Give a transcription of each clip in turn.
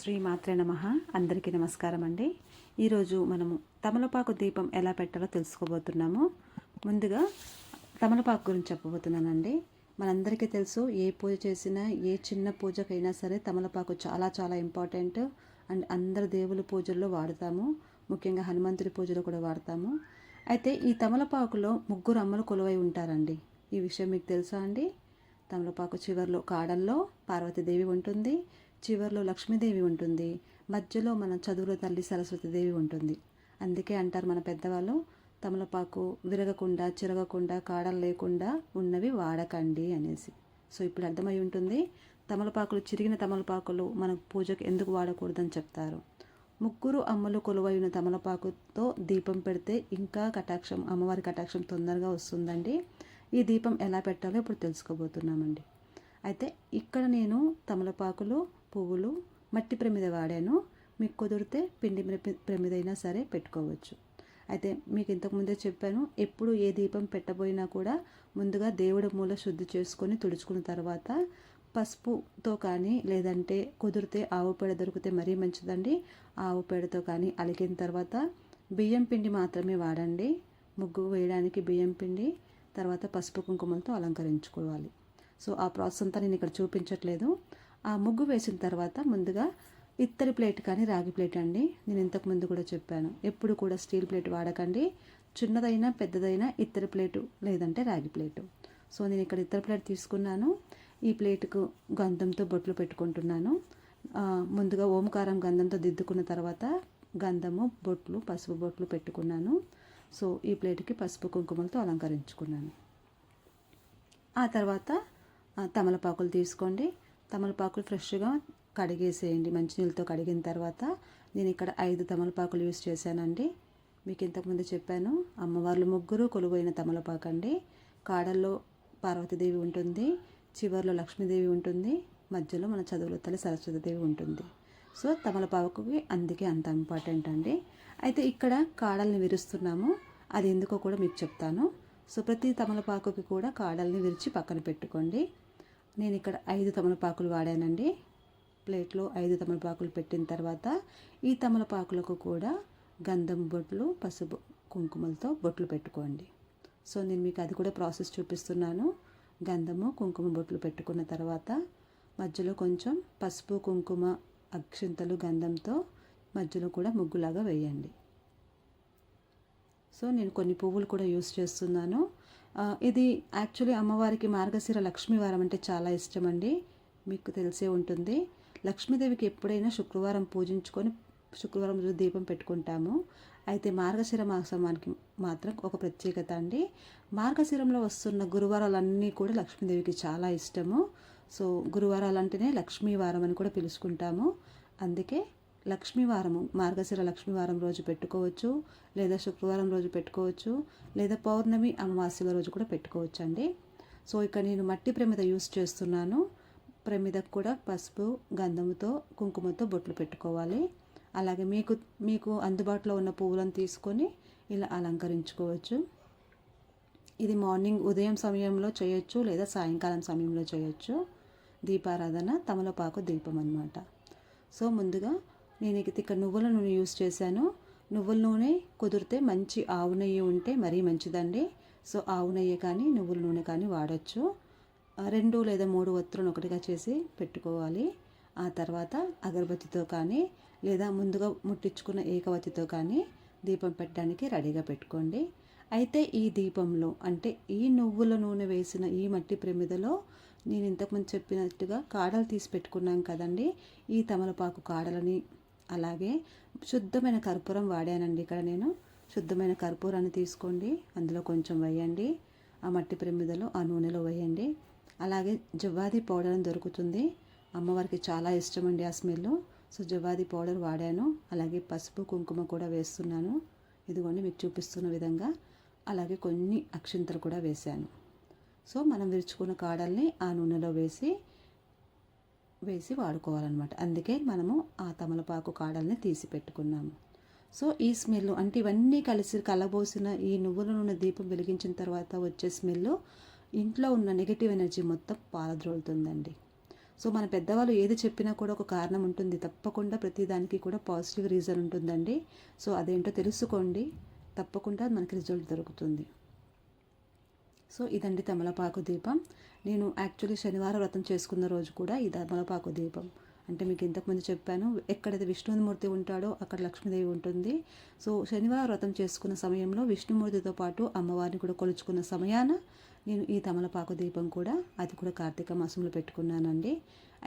శ్రీ మాత్రే నమ. అందరికీ నమస్కారం అండి. ఈరోజు మనము తమలపాకు దీపం ఎలా పెట్టాలో తెలుసుకోబోతున్నాము. ముందుగా తమలపాకు గురించి చెప్పబోతున్నానండి. మనందరికీ తెలుసు ఏ పూజ చేసినా ఏ చిన్న పూజకైనా సరే తమలపాకు చాలా చాలా ఇంపార్టెంట్ అండ్ అందరు దేవుల పూజల్లో వాడతాము. ముఖ్యంగా హనుమంతుడి పూజలో కూడా వాడతాము. అయితే ఈ తమలపాకులో ముగ్గురు అమ్మలు కొలువై ఉంటారండి. ఈ విషయం మీకు తెలుసా అండి? తమలపాకు చివర్లో కాడల్లో పార్వతీదేవి ఉంటుంది. చివరిలో లక్ష్మీదేవి ఉంటుంది. మధ్యలో మన చదువుల తల్లి సరస్వతీదేవి ఉంటుంది. అందుకే అంటారు మన పెద్దవాళ్ళు తమలపాకు విరగకుండా చిరగకుండా కాడలు లేకుండా ఉన్నవి వాడకండి అనేసి. సో ఇప్పుడు అర్థమై ఉంటుంది తమలపాకులు చిరిగిన తమలపాకులు మన పూజకు ఎందుకు వాడకూడదని చెప్తారు. ముగ్గురు అమ్మలు కొలువైన తమలపాకుతో దీపం పెడితే ఇంకా కటాక్షం అమ్మవారి కటాక్షం తొందరగా వస్తుందండి. ఈ దీపం ఎలా పెట్టాలో ఇప్పుడు తెలుసుకోబోతున్నామండి. అయితే ఇక్కడ నేను తమలపాకులు పువ్వులు మట్టి ప్రమిద వాడాను. మీకు కుదిరితే పిండి ప్రమి- ప్రమిదైనా సరే పెట్టుకోవచ్చు. అయితే మీకు ఇంతకుముందే చెప్పాను ఎప్పుడు ఏ దీపం పెట్టబోయినా కూడా ముందుగా దేవుడి మూల శుద్ధి చేసుకొని తుడుచుకున్న తర్వాత పసుపుతో కానీ లేదంటే కుదిరితే ఆవు పేడ దొరికితే మరీ మంచిదండి. ఆవు పేడతో కానీ అలికిన తర్వాత బియ్యం పిండి మాత్రమే వాడండి. ముగ్గు వేయడానికి బియ్యం పిండి తర్వాత పసుపు కుంకుమలతో అలంకరించుకోవాలి. సో ఆ ప్రాసెస్ అంతా నేను ఇక్కడ చూపించట్లేదు. ఆ ముగ్గు వేసిన తర్వాత ముందుగా ఇత్తడి ప్లేట్ కానీ రాగి ప్లేట్ అండి. నేను ఇంతకు ముందు కూడా చెప్పాను. ఎప్పుడు కూడా స్టీల్ ప్లేట్ వాడకండి. చిన్నదైనా పెద్దదైనా ఇత్తడి ప్లేటు లేదంటే రాగి ప్లేటు. సో నేను ఇక్కడ ఇత్తడి ప్లేట్ తీసుకున్నాను. ఈ ప్లేటుకు గంధంతో బొట్లు పెట్టుకుంటున్నాను. ముందుగా ఓంకారం గంధంతో దిద్దుకున్న తర్వాత గంధము బొట్లు పసుపు బొట్లు పెట్టుకున్నాను. సో ఈ ప్లేట్కి పసుపు కుంకుమలతో అలంకరించుకున్నాను. ఆ తర్వాత తమలపాకులు తీసుకోండి. తమలపాకులు ఫ్రెష్గా కడిగేసేయండి. మంచినీళ్ళతో కడిగిన తర్వాత నేను ఇక్కడ ఐదు తమలపాకులు యూస్ చేశానండి. మీకు ఇంతకుముందు చెప్పాను అమ్మవార్లు ముగ్గురు కొలువైన తమలపాకు అండి కాడల్లో పార్వతీదేవి ఉంటుంది చివర్లో లక్ష్మీదేవి ఉంటుంది మధ్యలో మన చదువుల తల్లి సరస్వతీదేవి ఉంటుంది. సో తమలపాకుకి అందుకే అంత ఇంపార్టెంట్ అండి. అయితే ఇక్కడ కాడల్ని విరుస్తున్నాము అది ఎందుకో కూడా మీకు చెప్తాను. సో ప్రతి తమలపాకుకి కూడా కాడల్ని విరిచి పక్కన పెట్టుకోండి. నేను ఇక్కడ ఐదు తమలపాకులు వాడానండి. ప్లేట్లో ఐదు తమలపాకులు పెట్టిన తర్వాత ఈ తమలపాకులకు కూడా గంధం బొట్లు పసుపు కుంకుమలతో బొట్లు పెట్టుకోండి. సో నేను మీకు అది కూడా ప్రాసెస్ చూపిస్తున్నాను. గంధము కుంకుమ బొట్లు పెట్టుకున్న తర్వాత మధ్యలో కొంచెం పసుపు కుంకుమ అక్షింతలు గంధంతో మధ్యలో కూడా ముగ్గులాగా వేయండి. సో నేను కొన్ని పువ్వులు కూడా యూస్ చేస్తున్నాను. ఇది యాక్చువల్లీ అమ్మవారికి మార్గశిర లక్ష్మీవారం అంటే చాలా ఇష్టం అండి మీకు తెలిసే ఉంటుంది. లక్ష్మీదేవికి ఎప్పుడైనా శుక్రవారం పూజించుకొని శుక్రవారం రోజు దీపం పెట్టుకుంటాము. అయితే మార్గశిర మాసానికి మాత్రం ఒక ప్రత్యేకత అండి. మార్గశిరంలో వస్తున్న గురువారాలన్నీ కూడా లక్ష్మీదేవికి చాలా ఇష్టము. సో గురువారాలు అంటేనే లక్ష్మీవారం అని కూడా పిలుచుకుంటాము. అందుకే లక్ష్మీవారము మార్గశిర లక్ష్మీవారం రోజు పెట్టుకోవచ్చు లేదా శుక్రవారం రోజు పెట్టుకోవచ్చు లేదా పౌర్ణమి అమావాస్యల రోజు కూడా పెట్టుకోవచ్చు అండి సో ఇక్కడ నేను మట్టి ప్రమిద యూస్ చేస్తున్నాను. ప్రమిదకు కూడా పసుపు గంధముతో కుంకుమతో బొట్లు పెట్టుకోవాలి. అలాగే మీకు మీకు అందుబాటులో ఉన్న పువ్వులను తీసుకొని ఇలా అలంకరించుకోవచ్చు. ఇది మార్నింగ్ ఉదయం సమయంలో చేయొచ్చు లేదా సాయంకాలం సమయంలో చేయొచ్చు. దీపారాధన తమలపాకు దీపం అన్నమాట. సో ముందుగా నేను ఇక్కడ నువ్వుల నూనె యూస్ చేశాను. నువ్వుల నూనె కుదిరితే మంచి ఆవు నెయ్యి ఉంటే మరీ మంచిదండి. సో ఆవు నెయ్యి కానీ నువ్వుల నూనె కానీ వాడచ్చు. రెండు లేదా మూడు ఒత్తులను ఒకటిగా చేసి పెట్టుకోవాలి. ఆ తర్వాత అగరబత్తితో కానీ లేదా ముందుగా ముట్టించుకున్న ఏకవత్తితో కానీ దీపం పెట్టడానికి రెడీగా పెట్టుకోండి. అయితే ఈ దీపంలో అంటే ఈ నువ్వుల నూనె వేసిన ఈ మట్టి ప్రమిదలో నేను ఇంతకుముందు చెప్పినట్టుగా కాడలు తీసి పెట్టుకున్నాం కదండి. ఈ తమలపాకు కాడలని అలాగే శుద్ధమైన కర్పూరం వాడానండి ఇక్కడ నేను. శుద్ధమైన కర్పూరాన్ని తీసుకోండి. అందులో కొంచెం వేయండి. ఆ మట్టి ప్రమిదలో ఆ నూనెలో వేయండి. అలాగే జవ్వాది పౌడర్ అని దొరుకుతుంది. అమ్మవారికి చాలా ఇష్టం అండి ఆ స్మెల్ సో జవ్వాది పౌడర్ వాడాను. అలాగే పసుపు కుంకుమ కూడా వేస్తున్నాను. ఇదిగోండి మీకు చూపిస్తున్న విధంగా. అలాగే కొన్ని అక్షింతలు కూడా వేశాను. సో మనం విరుచుకున్న కాడల్ని ఆ నూనెలో వేసి వేసి వాడుకోవాలన్నమాట. అందుకే మనము ఆ తమలపాకు కాడల్ని తీసి పెట్టుకున్నాము సో ఈ స్మెల్ అంటే ఇవన్నీ కలిసి కలబోసిన ఈ నువ్వుల నూనె దీపం వెలిగించిన తర్వాత వచ్చే స్మెల్ ఇంట్లో ఉన్న నెగిటివ్ ఎనర్జీ మొత్తం పారద్రోలుతుందండి సో మన పెద్దవాళ్ళు ఏది చెప్పినా కూడా ఒక కారణం ఉంటుంది. తప్పకుండా ప్రతిదానికి కూడా పాజిటివ్ రీజన్ ఉంటుందండి. సో అదేంటో తెలుసుకోండి. తప్పకుండా మనకి రిజల్ట్ దొరుకుతుంది. సో ఇదండి తమలపాకు దీపం. నేను యాక్చువల్లీ శనివారం వ్రతం చేసుకున్న రోజు కూడా ఈ తమలపాకు దీపం. అంటే మీకు ఇంతకుముందు చెప్పాను ఎక్కడైతే విష్ణుమూర్తి ఉంటాడో అక్కడ లక్ష్మీదేవి ఉంటుంది. సో శనివారం వ్రతం చేసుకున్న సమయంలో విష్ణుమూర్తితో పాటు అమ్మవారిని కూడా కొలుచుకున్న సమయాన నేను ఈ తమలపాకు దీపం కూడా అది కూడా కార్తీక మాసంలో పెట్టుకున్నానండి.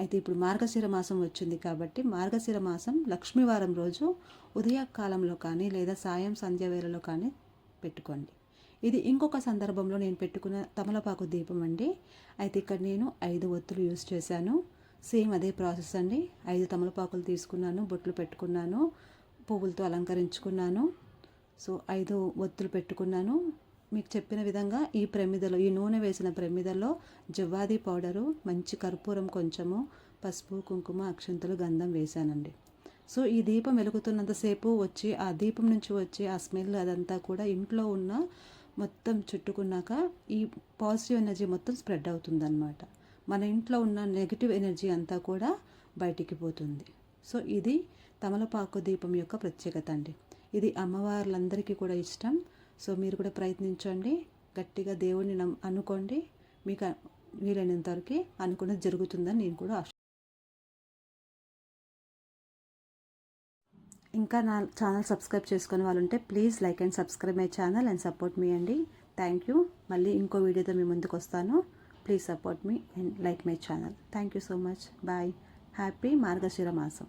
అయితే ఇప్పుడు మార్గశిర మాసం వచ్చింది కాబట్టి మార్గశిర మాసం లక్ష్మీవారం రోజు ఉదయకాలంలో కానీ లేదా సాయం సంధ్య వేళలో కానీ పెట్టుకోండి. ఇది ఇంకొక సందర్భంలో నేను పెట్టుకున్న తమలపాకు దీపం అండి. అయితే ఇక్కడ నేను ఐదు ఒత్తులు యూజ్ చేశాను. సేమ్ అదే ప్రాసెస్ అండి. ఐదు తమలపాకులు తీసుకున్నాను బొట్లు పెట్టుకున్నాను పువ్వులతో అలంకరించుకున్నాను. సో ఐదు ఒత్తులు పెట్టుకున్నాను. మీకు చెప్పిన విధంగా ఈ ప్రమిదలో ఈ నూనె వేసిన ప్రమిదలో జవ్వాది పౌడరు మంచి కర్పూరం కొంచెము పసుపు కుంకుమ అక్షంతలు గంధం వేశానండి. సో ఈ దీపం వెలుగుతున్నంతసేపు వచ్చి ఆ దీపం నుంచి వచ్చే ఆ స్మెల్ అదంతా కూడా ఇంట్లో ఉన్న మొత్తం చుట్టుకున్నాక ఈ పాజిటివ్ ఎనర్జీ మొత్తం స్ప్రెడ్ అవుతుందన్నమాట. మన ఇంట్లో ఉన్న నెగిటివ్ ఎనర్జీ అంతా కూడా బయటికి పోతుంది. సో ఇది తమలపాకు దీపం యొక్క ప్రత్యేకత అండి. ఇది అమ్మవార్లందరికీ కూడా ఇష్టం. సో మీరు కూడా ప్రయత్నించండి. గట్టిగా దేవుడిని అనుకోండి. మీకు వీలైనంత వరకు అనుకున్నది జరుగుతుందని నేను కూడా ఇంకా నా ఛానల్ సబ్స్క్రైబ్ చేసుకునే వాళ్ళు ఉంటే please like and subscribe my channel and support మీ అండి. థ్యాంక్ యూ మళ్ళీ ఇంకో వీడియోతో మీ ముందుకు వస్తాను. Please support me and like my channel thank you so much bye happy Margashira మాసం